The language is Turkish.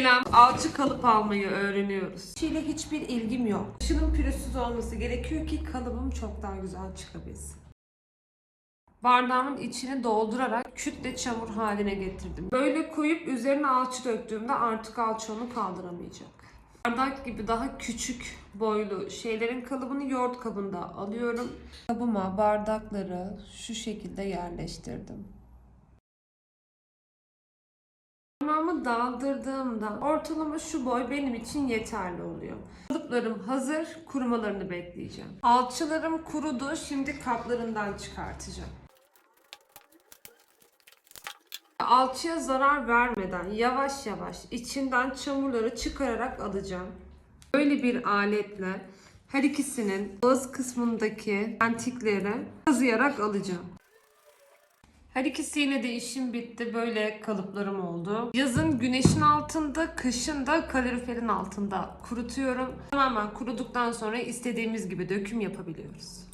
Selam. Alçı kalıp almayı öğreniyoruz. Çiğle hiçbir ilgim yok. Dışının pürüzsüz olması gerekiyor ki kalıbım çok daha güzel çıkabilsin. Bardağımın içini doldurarak kütle çamur haline getirdim. Böyle koyup üzerine alçı döktüğümde artık alçı onu kaldıramayacak. Bardak gibi daha küçük boylu şeylerin kalıbını yoğurt kabında alıyorum. Kabıma bardakları şu şekilde yerleştirdim. Parmağımı daldırdığımda ortalama şu boy benim için yeterli oluyor. Kalıplarım hazır, kurumalarını bekleyeceğim. Alçılarım kurudu, şimdi kaplarından çıkartacağım. Alçıya zarar vermeden yavaş yavaş içinden çamurları çıkararak alacağım. Böyle bir aletle her ikisinin ağız kısmındaki lentikleri kazıyarak alacağım. Her ikisiyle de işim bitti. Böyle kalıplarım oldu. Yazın güneşin altında, kışın da kaloriferin altında kurutuyorum. Tamamen kuruduktan sonra istediğimiz gibi döküm yapabiliyoruz.